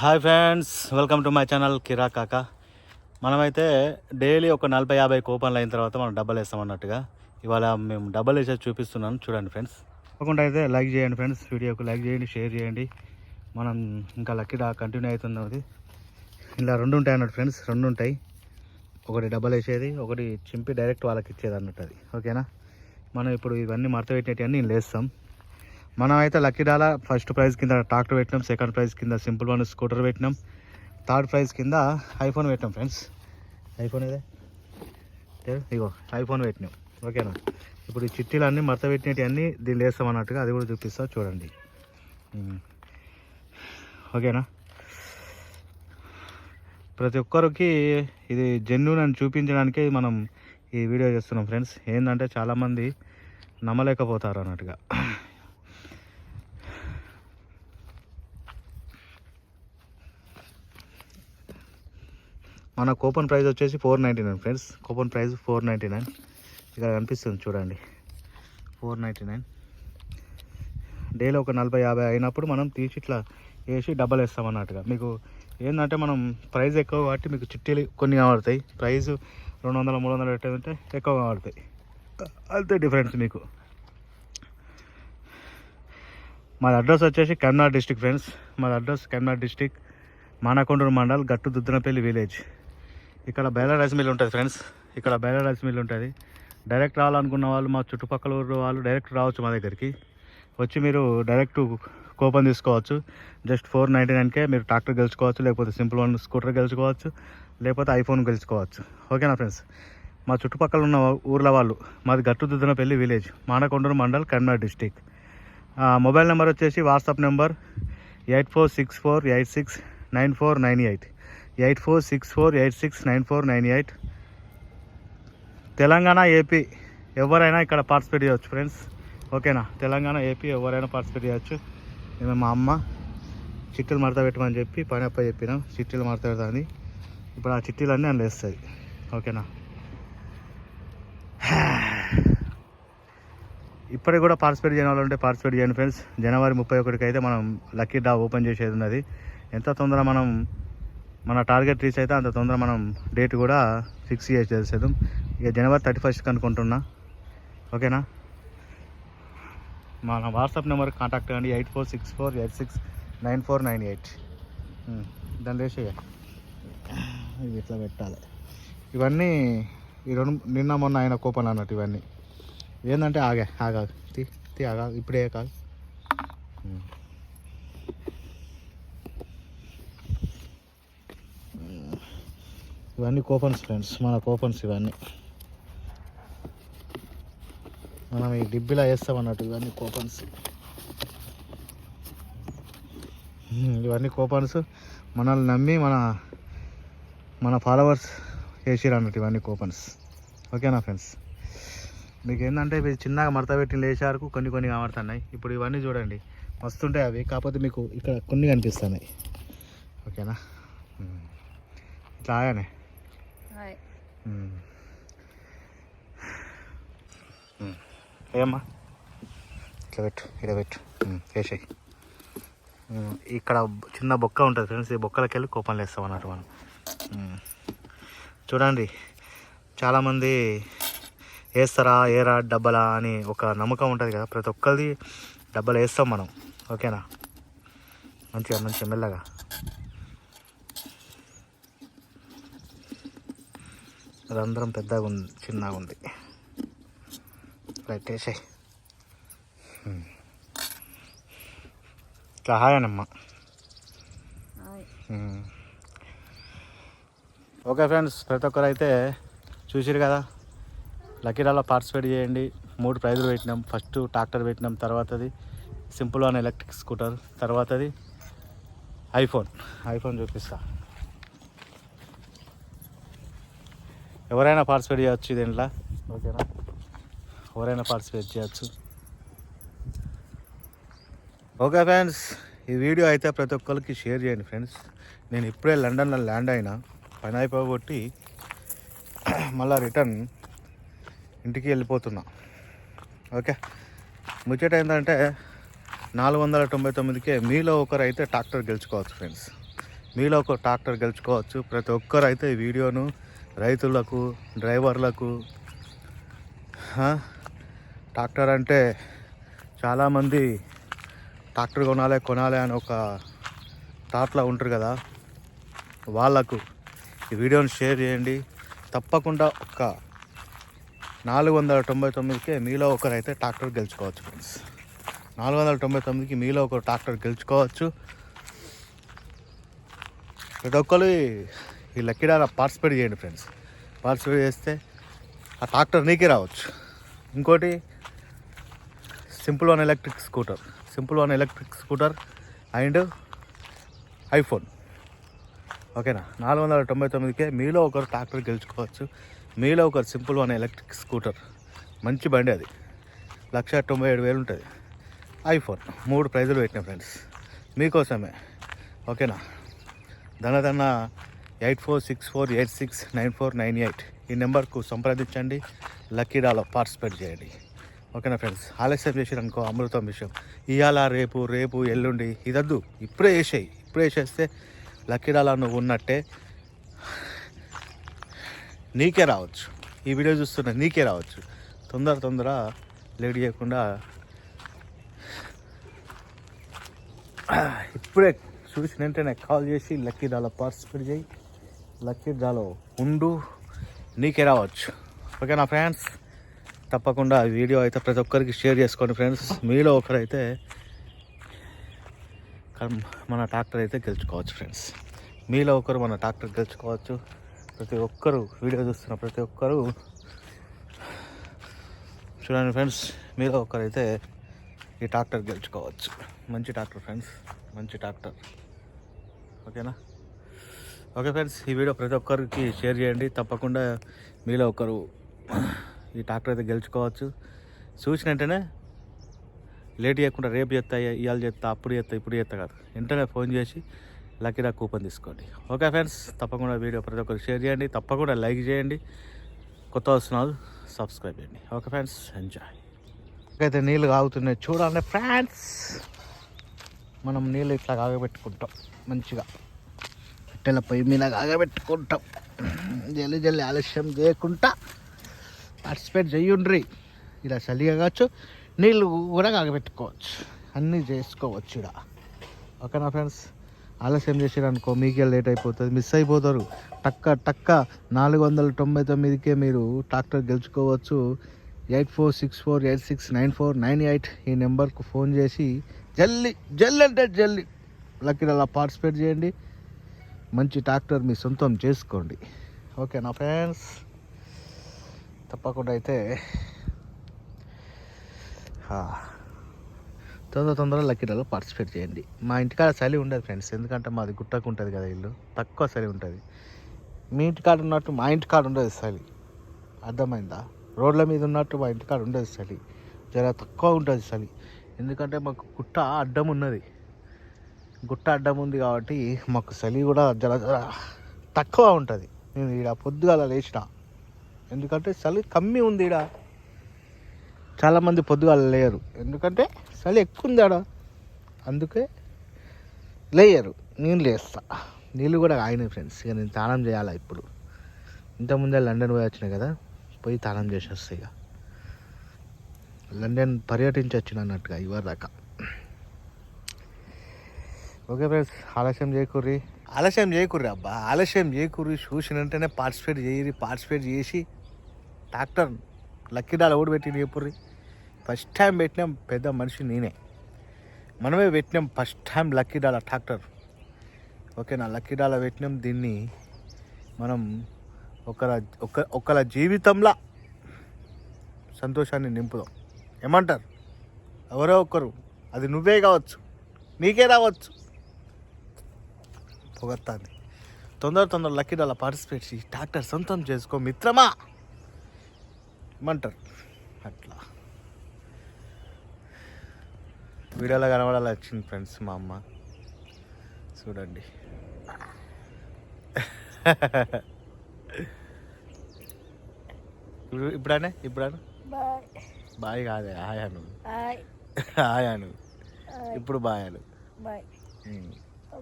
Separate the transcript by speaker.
Speaker 1: Hi friends welcome to my channel కిరా కాక మనమైతే daily ఒక నలభై యాభై కూపన్లు అయిన తర్వాత మనం డబ్బులు వేస్తాం అన్నట్టుగా. ఇవాళ మేము డబ్బులు వేసేది చూపిస్తున్నాను చూడండి ఫ్రెండ్స్ తప్పకుండా అయితే లైక్ చేయండి ఫ్రెండ్స్ వీడియోకి లైక్ చేయండి షేర్ చేయండి. మనం ఇంకా లక్కీ కంటిన్యూ అవుతున్నది ఇలా రెండు ఉంటాయి అన్నట్టు ఫ్రెండ్స్ రెండు ఉంటాయి. ఒకటి డబ్బులు వేసేది ఒకటి చింపి డైరెక్ట్ వాళ్ళకి ఇచ్చేది అన్నట్టు అది. ఓకేనా మనం ఇప్పుడు ఇవన్నీ మడత నేను లేస్తాం. మనం అయితే లక్కీ డాలా ఫస్ట్ ప్రైజ్ కింద ట్రాక్టర్ పెట్టినాం సెకండ్ ప్రైజ్ కింద సింపుల్ వన్ స్కూటర్ పెట్టినాం థర్డ్ ప్రైజ్ కింద ఐఫోన్ పెట్టినాం ఫ్రెండ్స్. ఐఫోన్ ఇదే ఇగో ఐఫోన్ పెట్టినాం. ఓకేనా? ఇప్పుడు ఈ చిట్టీలన్నీ మడత పెట్టినవి దీన్ని వేస్తాం అన్నట్టుగా అది కూడా చూపిస్తా చూడండి. ఓకేనా? ప్రతి ఒక్కరికి ఇది జెన్యున్ అని చూపించడానికే మనం ఈ వీడియో చేస్తున్నాం ఫ్రెండ్స్. ఏంటంటే చాలామంది నమ్మలేకపోతారు అన్నట్టుగా. మన కూపన్ ప్రైస్ వచ్చేసి four ninety nine friends. Coupon price four ninety nine. ఇక్కడ కనిపిస్తుంది చూడండి. Four ninety nine. డైలీ ఒక నలభై యాభై అయినప్పుడు మనం తీసి ఇట్లా వేసి డబ్బలు వేస్తాం అన్నట్టుగా. మీకు ఏంటంటే మనం ప్రైస్ ఎక్కువ కాబట్టి మీకు చిట్టీలు కొన్ని కనబడతాయి ప్రైస్ రెండు వందల మూడు వందలు పెట్టేదంటే ఎక్కువ కనబడతాయి అంతే డిఫరెన్స్ మీకు. మాది అడ్రస్ వచ్చేసి కర్నాడ్ డిస్టిక్ ఫ్రెండ్స్. మాది address Karnad district Manakondur mandal Gattu Duddanapalli village. ఇక్కడ బేలా రైస్ మిల్ ఉంటుంది ఫ్రెండ్స్. ఇక్కడ బేలా రైస్ మిల్ ఉంటుంది. డైరెక్ట్ రావాలనుకున్న వాళ్ళు మా చుట్టుపక్కల ఊరు వాళ్ళు డైరెక్ట్ రావచ్చు మా దగ్గరికి. వచ్చి మీరు డైరెక్ట్ కూపన్ తీసుకోవచ్చు. జస్ట్ ఫోర్ నైంటీ నైన్కే మీరు ట్రాక్టర్ గెలుచుకోవచ్చు లేకపోతే సింపుల్ వన్ స్కూటర్ గెలుచుకోవచ్చు లేకపోతే ఐఫోన్ గెలుచుకోవచ్చు. ఓకేనా ఫ్రెండ్స్ మా చుట్టుపక్కల ఉన్న ఊర్ల వాళ్ళు మాది Gattududdenapalli village Manakondur mandal Karimnagar district mobile number వచ్చేసి WhatsApp number eight four six four eight six nine four nine eight eight four six four eight six nine four nine eight. Telangana AP ఎవరైనా ఇక్కడ participate చేయవచ్చు friends. ఓకేనా? Telangana AP ఎవరైనా participate చేయవచ్చు మేము మా అమ్మ చిట్టీలు మడత పెట్టమని చెప్పి పని అప్ప చెప్పినాం. చిట్టీలు మడత పెడతాను ఇప్పుడు ఆ చిట్టీలన్నీ అందులో వేస్తుంది ఓకేనా? ఇప్పటికి కూడా పార్టిసిపేట్ చేయని వాళ్ళు ఉంటే పార్టిసిపేట్ చేయండి ఫ్రెండ్స్. జనవరి ముప్పై ఒకటికి అయితే మనం లక్కీ డా ఓపెన్ చేసేది ఉన్నది. ఎంత తొందర మనం మన టార్గెట్ రీచ్ అయితే అంత తొందర మనం డేట్ కూడా ఫిక్స్ చేసి చేసేద్దాం ఇక జనవరి థర్టీ ఫస్ట్ అనుకుంటున్నా ఓకేనా? మన వాట్సాప్ నెంబర్ కాంటాక్ట్ అండి eight four six four eight six nine four nine eight. దాని వేసేయ ఇది ఇట్లా పెట్టాలి? ఇవన్నీ ఈ రెండు నిన్న మొన్న ఆయన కూపన్ అన్నట్టు ఇవన్నీ. ఏంటంటే ఆగా ఆగా తీ తీ ఆగా ఇప్పుడే కాదు ఇవన్నీ కూపన్స్ ఫ్రెండ్స్ మన కూపన్స్ ఇవన్నీ. మనం ఈ డిబ్బిలా వేస్తాం అన్నట్టు ఇవన్నీ కూపన్స్ ఇవన్నీ కూపన్స్ మనల్ని నమ్మి మన మన ఫాలోవర్స్ వేసిరు అన్నట్టు ఇవన్నీ కూపన్స్ ఓకేనా ఫ్రెండ్స్ మీకు ఏంటంటే ఇవి చిన్నగా మడత పెట్టిన లేచారు కొన్ని కొన్ని కనబడుతున్నాయి. ఇప్పుడు ఇవన్నీ చూడండి. వస్తుంటాయి అవి కాకపోతే మీకు ఇక్కడ కొన్ని కనిపిస్తున్నాయి. ఓకేనా? ఇట్లా ఆగానే ఏమ్మా? ఇట్లా పెట్టు ఇక్కడ పెట్టు వేసాయి ఇక్కడ చిన్న బొక్క ఉంటుంది ఫ్రెండ్స్ ఈ బొక్కలకి వెళ్ళి కూపన్లు వేస్తాం అన్నట్టు మనం. చూడండి చాలామంది వేస్తారా ఏరా డబ్బలా అని ఒక నమ్మకం ఉంటుంది కదా. ప్రతి ఒక్కరిది డబ్బలు వేస్తాం మనం. ఓకేనా? మంచిగా మంచిగా మెల్లగా. రంధ్రం పెద్దగా ఉంది చిన్నగా ఉంది రైట్ వేసాయి ఇట్లా హాయనమ్మా.
Speaker 2: హాయ్.
Speaker 1: ఓకే ఫ్రెండ్స్ ప్రతి ఒక్కరు అయితే చూసిరు కదా? లక్కీ డ్రాలో పార్టిసిపేట్ చేయండి. మూడు ప్రైజులు పెట్టినాం. ఫస్ట్ ట్రాక్టర్ పెట్టినాం తర్వాతది సింపుల్ వన్ ఎలక్ట్రిక్ స్కూటర్ తర్వాతది ఐఫోన్. ఐఫోన్ చూపిస్తా. ఎవరైనా పార్టిసిపేట్ చేయొచ్చు దీంట్లో ఓకేనా? ఎవరైనా పార్టిసిపేట్ చేయొచ్చు. ఓకే ఫ్రెండ్స్ ఈ వీడియో అయితే ప్రతి ఒక్కరికి షేర్ చేయండి ఫ్రెండ్స్. నేను ఇప్పుడే లండన్లో ల్యాండ్ అయినా పని అయిపోగొట్టి మళ్ళీ రిటర్న్ ఇంటికి వెళ్ళిపోతున్నా. ఓకే? ముచ్చట ఏంటంటే నాలుగు వందల తొంభై తొమ్మిదికే మీలో ఒకరు అయితే ట్రాక్టర్ గెలుచుకోవచ్చు ఫ్రెండ్స్. మీలో ఒక ట్రాక్టర్ గెలుచుకోవచ్చు. ప్రతి ఒక్కరు అయితే ఈ వీడియోను రైతులకు డ్రైవర్లకు ట్రాక్టర్ అంటే చాలామంది ట్రాక్టర్ కొనాలి కొనాలి అని ఒక థాట్లో ఉంటారు కదా. వాళ్ళకు ఈ వీడియోని షేర్ చేయండి. తప్పకుండా ఒక నాలుగు వందల తొంభై తొమ్మిదికే మీలో ఒకరైతే ట్రాక్టర్ గెలుచుకోవచ్చు ఫ్రెండ్స్. నాలుగు వందల తొంభై తొమ్మిదికి మీలో ఒక ట్రాక్టర్ గెలుచుకోవచ్చు. ప్రతి ఒక్కరు ఈ లక్కీడాల పార్టిసిపేట్ చేయండి ఫ్రెండ్స్. పార్టిసిపేట్ చేస్తే ఆ ట్రాక్టర్ నీకే రావచ్చు. ఇంకోటి simple one electric scooter. Simple one electric scooter and iPhone. ఓకేనా? నాలుగు వందల తొంభై తొమ్మిదికే మీలో ఒకరు ట్రాక్టర్ గెలుచుకోవచ్చు. మీలో ఒకరు సింపుల్ వన్ ఎలక్ట్రిక్ స్కూటర్. మంచి బండి అది. లక్ష తొంభై ఏడు వేలు ఉంటుంది. ఐఫోన్. మూడు ప్రైజులు పెట్టిన ఫ్రెండ్స్. మీకోసమే. ఓకేనా? ధనధన eight four six four eight six nine four nine eight ఈ నెంబర్కు సంప్రదించండి. లక్కీ డాలో పార్టిసిపేట్ చేయండి. ఓకేనా ఫ్రెండ్స్? ఆలస్యం చేసిరు అనుకో అమృతం విషయం. ఇవాళ రేపు రేపు ఎల్లుండి ఇదద్దు. ఇప్పుడే వేసేయి ఇప్పుడే వేసేస్తే లక్కీ డాలా నువ్వు ఉన్నట్టే నీకే రావచ్చు. ఈ వీడియో చూస్తున్న నీకే రావచ్చు. తొందర తొందర లేట్ చేయకుండా ఇప్పుడే చూసిన వెంటనే కాల్ చేసి లక్కీ డాలో పార్టిసిపేట్ చేయి. లక్కీ డ్రాలో ఉండు నీకే రావచ్చు. ఓకేనా ఫ్రెండ్స్? తప్పకుండా ఈ వీడియో అయితే ప్రతి ఒక్కరికి షేర్ చేసుకోండి ఫ్రెండ్స్. మీలో ఒకరైతే మన ట్రాక్టర్ అయితే గెలుచుకోవచ్చు ఫ్రెండ్స్. మీలో ఒకరు మన ట్రాక్టర్ గెలుచుకోవచ్చు. ప్రతి ఒక్కరు వీడియో చూస్తున్న ప్రతి ఒక్కరు చూడండి ఫ్రెండ్స్ మీలో ఒకరైతే ఈ ట్రాక్టర్ గెలుచుకోవచ్చు. మంచి ట్రాక్టర్ ఫ్రెండ్స్ మంచి ట్రాక్టర్. ఓకేనా? ఓకే ఫ్రెండ్స్ ఈ వీడియో ప్రతి ఒక్కరికి షేర్ చేయండి. తప్పకుండా మీలో ఒకరు ఈ ట్రాక్టర్ అయితే గెలుచుకోవచ్చు. చూసిన వెంటనే లేట్ చేయకుండా రేపు చేస్తా ఇవాళ చేస్తా అప్పుడు చేస్తా ఇప్పుడు చేస్తా కాదు. వెంటనే ఫోన్ చేసి లక్కీడా కూపన్ తీసుకోండి. ఓకే ఫ్రెండ్స్ తప్పకుండా వీడియో ప్రతి ఒక్కరు షేర్ చేయండి. తప్పకుండా లైక్ చేయండి. కొత్త వస్తున్నారు సబ్స్క్రైబ్ చేయండి. Okay friends enjoy. అయితే నీళ్ళు కాగుతున్నాయి చూడాలంటే ఫ్రెండ్స్. మనం నీళ్ళు ఇట్లా కాగబెట్టుకుంటాం మంచిగా. కట్టెల పొయ్యి మీద కాగబెట్టుకుంటాం. జల్లి జల్లి ఆలస్యం చేయకుండా పార్టిసిపేట్ చెయ్యుండ్రి ఇలా చలిగా కావచ్చు నీళ్ళు కూడా కాగబెట్టుకోవచ్చు. అన్నీ చేసుకోవచ్చు ఇక్కడ ఓకేనా ఫ్రెండ్స్? ఆలస్యం చేసారనుకో మీకే లేట్ అయిపోతుంది మిస్ అయిపోతారు. టక్క టక్క నాలుగు వందల తొంభై తొమ్మిదికే మీరు tractor గెలుచుకోవచ్చు. Eight four six four eight six nine four nine eight ఈ నెంబర్కు ఫోన్ చేసి జల్లి జల్లి అంటే జల్లి. లక్కీ అలా పార్టిసిపేట్ చేయండి. మంచి ట్రాక్టర్ మీ సొంతం చేసుకోండి. ఓకేనా ఫ్రెండ్స్ తప్పకుండా అయితే తొందర తొందరగా లక్కీలలో పార్టిసిపేట్ చేయండి. మా ఇంటికాడ చలి ఉండదు ఫ్రెండ్స్ ఎందుకంటే మాది గుట్టకు ఉంటుంది కదా ఇల్లు తక్కువ చలి ఉంటుంది. మీ ఇంటికాడ ఉన్నట్టు మా ఇంటికాడ ఉండదు చలి. అర్థమైందా? రోడ్ల మీద ఉన్నట్టు మా ఇంటికాడ ఉండదు చలి. జర తక్కువ ఉంటుంది చలి. ఎందుకంటే మాకు గుట్ట అడ్డం ఉన్నది. గుట్ట అడ్డం ఉంది కాబట్టి మాకు చలి కూడా జర జర తక్కువ ఉంటుంది. నేను ఈడ పొద్దుగాల లేచిన. ఎందుకంటే చలి కమ్మి ఉంది ఈడ. చాలామంది పొద్దుగాల లేయరు. ఎందుకంటే చలి ఎక్కువ ఉంది ఆడ. అందుకే లేయరు. నేను లేస్తా. నీళ్ళు కూడా ఆయన ఫ్రెండ్స్. ఇక నేను తానం చేయాలా ఇప్పుడు? ఇంతకుముందే లండన్ పోయి వచ్చినాయి కదా? పోయి తానం చేసేస్తా ఇక. లండన్ పర్యటించి వచ్చిన అన్నట్టుగా ఇవరి దాకా. ఓకే ఫ్రెండ్స్ ఆలస్యం చేయకూర్రి. ఆలస్యం చేయకూర్రి అబ్బా. ఆలస్యం చేయకూర్రి చూసిన వెంటనే పార్టిసిపేట్ చేయరి పార్టిసిపేట్ చేసి ట్రాక్టర్ లక్కీ డాల్ ఓడి పెట్టి చెప్పుర్రి. ఫస్ట్ టైం పెట్టినాం పెద్ద మనిషి నేనే. మనమే పెట్టినాం ఫస్ట్ టైం లక్కీ డాల ట్రాక్టర్ ఓకేనా లక్కీ డాల పెట్టినాం దీన్ని మనం ఒకల ఒక ఒకళ్ళ జీవితంలో సంతోషాన్ని నింపుదాం. ఏమంటారు? ఎవరో ఒకరు. అది నువ్వే కావచ్చు. నీకే రావచ్చు. పొగత్తాంది తొందర తొందర లక్కీ డాల పార్టిసిపేట్ చేసి ట్రాక్టర్ సొంతం చేసుకో మిత్రమా? ఏమంటారు? అట్లా. వీడియోలో కనబడాలి వచ్చింది ఫ్రెండ్స్ మా అమ్మ. చూడండి. ఇప్పుడు ఇప్పుడానే? ఇప్పుడాను?
Speaker 2: బాయ్.
Speaker 1: బాయ్ కాదే ఆయాను
Speaker 2: బాయ్
Speaker 1: ఆయాను ఇప్పుడు బాయాను
Speaker 2: బాయ్.
Speaker 1: ఉమ్.